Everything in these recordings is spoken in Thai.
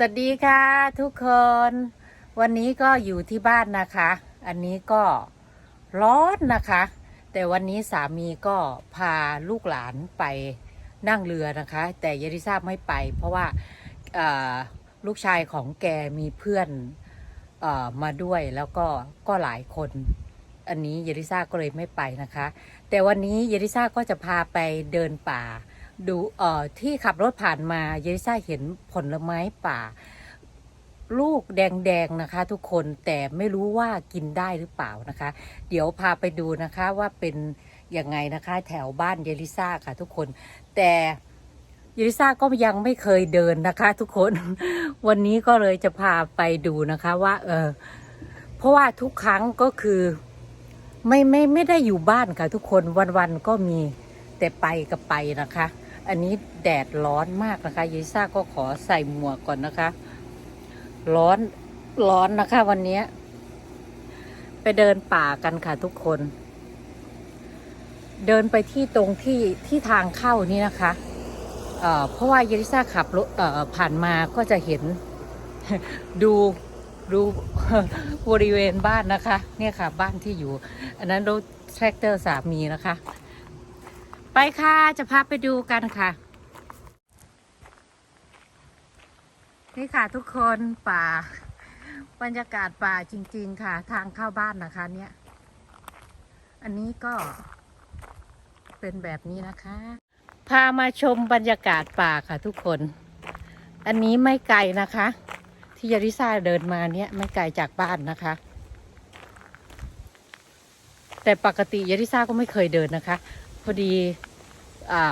สวัสดีค่ะทุกคน วันนี้ก็อยู่ที่บ้านนะคะ อันนี้ก็ร้อนนะคะ แต่วันนี้สามีก็พาลูกหลานไปนั่งเรือนะคะ แต่ยาริซาไม่ไป เพราะว่าลูกชายของแกมีเพื่อนอมาด้วยแล้วก็ก็หลายคน อันนี้ยาริซาก็เลยไม่ไปนะคะ แต่วันนี้ยาริซาก็จะพาไปเดินป่า ดูเอ่อที่ขับรถผ่านมาเยลิซ่าเห็นผลไม้ป่า ลูกแดงๆนะคะ ทุกคนแต่ไม่รู้ว่ากินได้หรือเปล่านะคะ เดี๋ยวพาไปดูนะคะว่าเป็นยังไงนะคะ แถวบ้านเยลิซ่าค่ะ ทุกคน แต่เยลิซ่าก็ยังไม่เคยเดินนะคะ ทุกคน วันนี้ก็เลยจะพาไปดูนะคะว่า เออเพราะว่าทุกครั้งก็คือไม่ไม่ไม่ได้อยู่บ้านค่ะ ทุกคนวันๆก็มีแต่ไปกับไปนะคะ อันนี้แดดร้อนมากนะคะยิซ่าก็ขอใส่หมวกก่อนนะคะ ร้อนร้อนนะคะ วันนี้ ไปเดินป่ากันค่ะทุกคน เดินไปที่ตรงที่ที่ทางเข้านี่นะคะเเพราะว่าเยลิซ่าขับรถผ่านมาก็จะเห็นดูดูบริเวณบ้านนะคะ เนี่ยค่ะ บ้านที่อยู่ อันนั้นรถแทรกเตอร์สามีนะคะ ไปค่ะ จะพาไปดูกันค่ะ นี่ค่ะทุกคนป่า บรรยากาศป่าจริง ๆ ค่ะ ทางเข้าบ้านนะคะ เนี่ย อันนี้ก็เป็นแบบนี้นะคะ พามาชมบรรยากาศป่าค่ะทุกคน อันนี้ไม่ไกลนะคะ ที่ยาริซาเดินมาเนี่ยไม่ไกลจากบ้านนะคะแต่ปกติยาริซาก็ไม่เคยเดินนะคะ อดีอ่า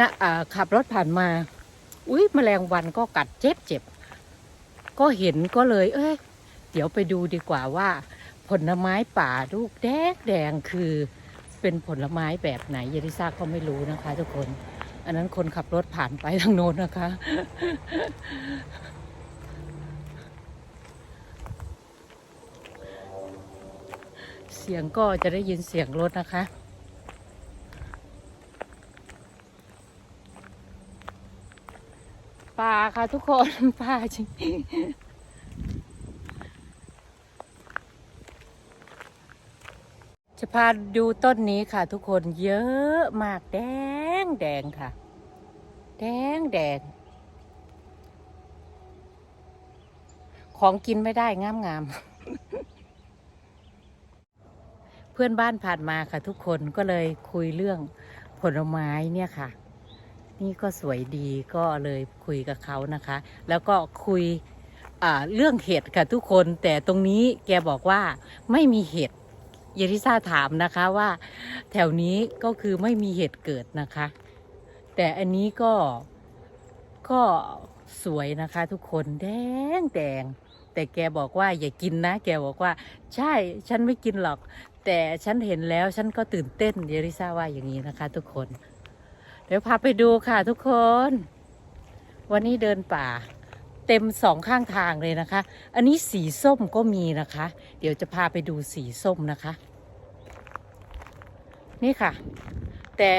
นะอ่าขับรถผ่านมา อุ้ยแมลงวันก็กัดเจ็บเจ็บก็เห็นก็เลย เอ้ยเดี๋ยวไปดูดีกว่าว่า ผลไม้ป่าลูกแดงแดงคือเป็นผลไม้แบบไหนเยลิซ่าก็ไม่รู้นะคะ ทุกคน อันนั้นคนขับรถผ่านไปทางโน้นนะคะ เสียงก็จะได้ยินเสียงรถนะคะ ป่าค่ะทุกคนป่าจริงจะพาดูต้นนี้ค่ะ ทุกคนเยอะมากแดงแดงค่ะ แดงแดง ของกินไม่ได้งามงามๆเพื่อนบ้านผ่านมาค่ะทุกคนก็เลยคุยเรื่องผลไม้เนี่ยค่ะ นี่ก็สวยดีก็เลยคุยกับเขานะคะ แล้วก็คุยเรื่องเห็ดค่ะทุกคนแต่ตรงนี้แกบอกว่าไม่มีเห็ดเยลิซ่าถามนะคะว่า แถวนี้ก็คือไม่มีเห็ดเกิดนะคะ แต่อันนี้ก็ก็สวยนะคะ ทุกคนแดงแดงแต่แกบอกว่าอย่ากินนะ แกบอกว่า ใช่ฉันไม่กินหรอก แต่ฉันเห็นแล้วฉันก็ตื่นเต้นเยลิซ่าว่าอย่างนี้นะคะ ทุกคน เดี๋ยวพาไปดูค่ะทุกคน วันนี้เดินป่า เต็มสองข้างทางเลยนะคะ อันนี้สีส้มก็มีนะคะ เดี๋ยวจะพาไปดูสีส้มนะคะ นี่ค่ะ แต่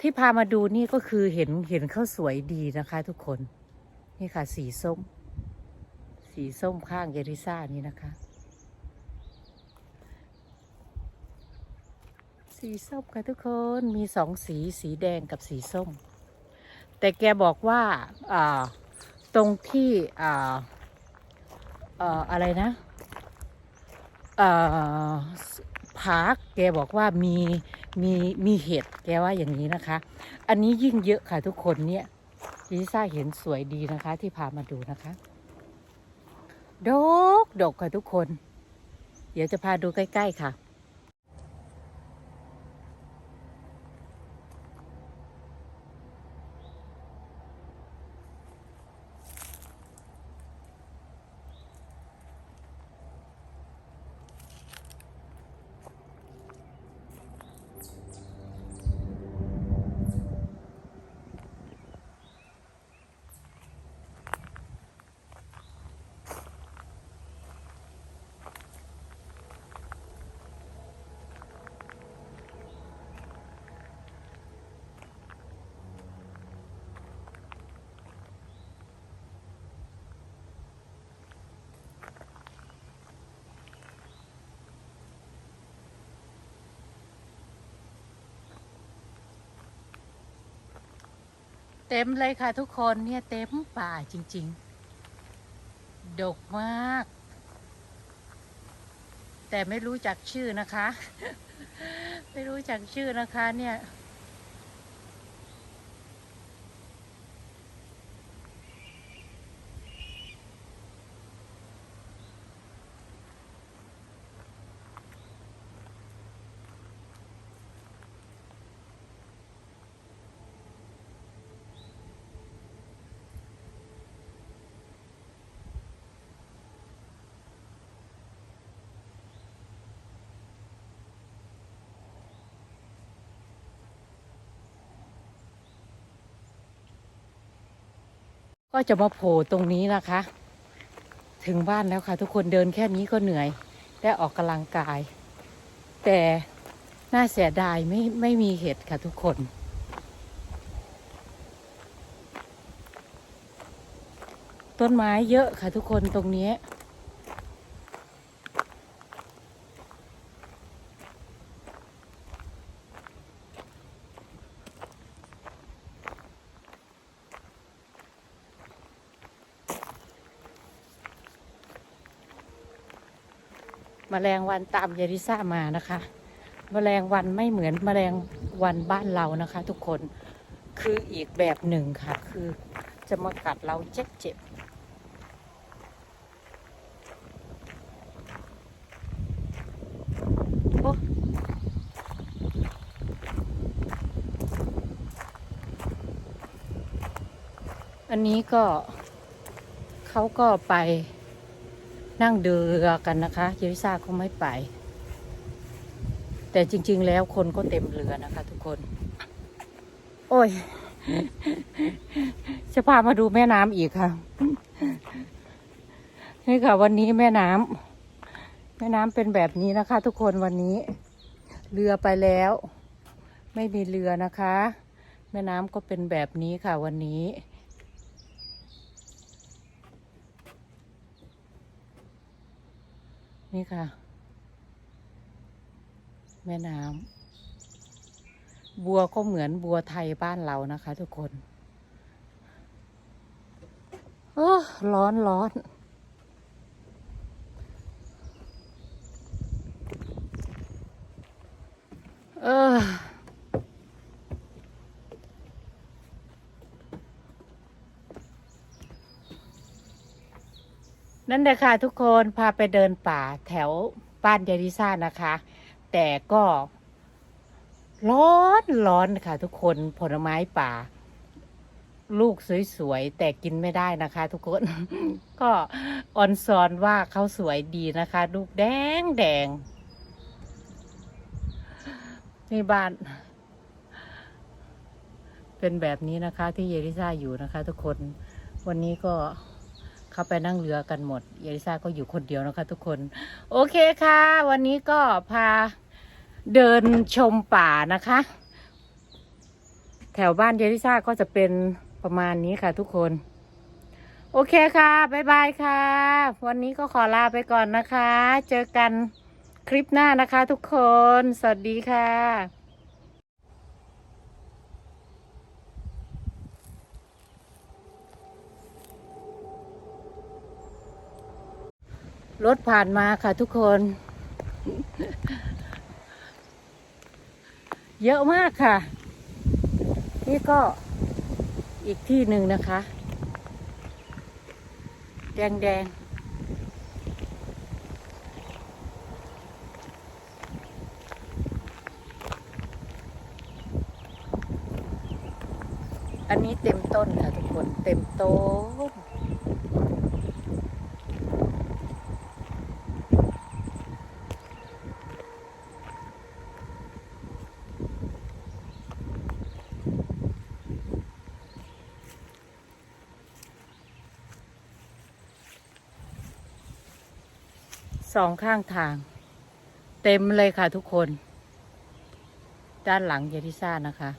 ที่พามาดูนี่ก็คือเห็นเห็นเขาสวยดีนะคะ ทุกคน นี่ค่ะ สีส้ม สีส้มข้างเยริซ่านี่นะคะ สีส้มค่ะทุกคนมีสองสีสีแดงกับสีส้ม แต่แกบอกว่าตรงที่อ่าเอ่ออะไรนะพาร์คแกบอกว่ามีมีมีเห็ดแกว่าอย่างนี้นะคะ อันนี้ยิ่งเยอะค่ะทุกคนเนี่ยลิซ่าเห็นสวยดีนะคะที่พามาดูนะคะ ดกดกค่ะทุกคน เดี๋ยวจะพาดูใกล้ ๆ ค่ะ เต็มเลยค่ะทุกคนเนี่ยเต็มป่าจริง ๆ ดกมาก แต่ไม่รู้จักชื่อนะคะ ไม่รู้จักชื่อนะคะเนี่ย ก็จะมาโผล่ตรงนี้นะคะ ถึงบ้านแล้วค่ะ ทุกคนเดินแค่นี้ก็เหนื่อย ได้ออกกำลังกาย แต่น่าเสียดายไม่ไม่มีเห็ดค่ะทุกคน ต้นไม้เยอะค่ะทุกคนตรงนี้ แมลงวันตามยาริซ่ามานะคะแมลงวันไม่เหมือนแมลงวันบ้านเรานะคะ ทุกคนคืออีกแบบหนึ่งค่ะ คือจะมากัดเราเจ็บเจ็บอันนี้ก็เขาก็ไป นั่งเรือกันนะคะเยริซ่าเขาไม่ไป แต่จริง ๆ แล้วคนก็เต็มเรือนะคะ ทุกคน โอ้ย จะพามาดูแม่น้ำอีกค่ะ นี่ค่ะ วันนี้แม่น้ำแม่น้ำเป็นแบบนี้นะคะ ทุกคนวันนี้ เรือไปแล้ว ไม่มีเรือนะคะ แม่น้ำก็เป็นแบบนี้ค่ะวันนี้ นี่ค่ะ แม่น้ำบัวก็เหมือนบัวไทยบ้านเรานะคะ ทุกคน โอ้ร้อนร้อน นั่นแหละค่ะทุกคนพาไปเดินป่าแถวบ้านยาริซ่านะคะ แต่ก็ร้อนร้อนค่ะ ทุกคนผลไม้ป่า ลูกสวยๆแต่กินไม่ได้นะคะ ทุกคน ก็ออนซอนว่าเขาสวยดีนะคะ ลูกแดงแดงนี่บ้าน เป็นแบบนี้นะคะ ที่เยริซ่าอยู่นะคะ ทุกคนวันนี้ก็ เขาไปนั่งเรือกันหมดเยลิซาก็อยู่คนเดียวนะคะทุกคน โอเคค่ะ วันนี้ก็พาเดินชมป่านะคะ แถวบ้านเยลิซาก็จะเป็นประมาณนี้ค่ะทุกคน โอเคค่ะ บ๊ายบายค่ะ วันนี้ก็ขอลาไปก่อนนะคะ เจอกันคลิปหน้านะคะทุกคน สวัสดีค่ะ รถผ่านมาค่ะทุกคน เยอะมากค่ะ นี่ก็อีกที่หนึ่งนะคะ แดงแดงอันนี้เต็มต้นค่ะทุกคน เต็มต้น สองข้างทาง เต็มเลยค่ะทุกคน ด้านหลังเยทิซ่านะคะ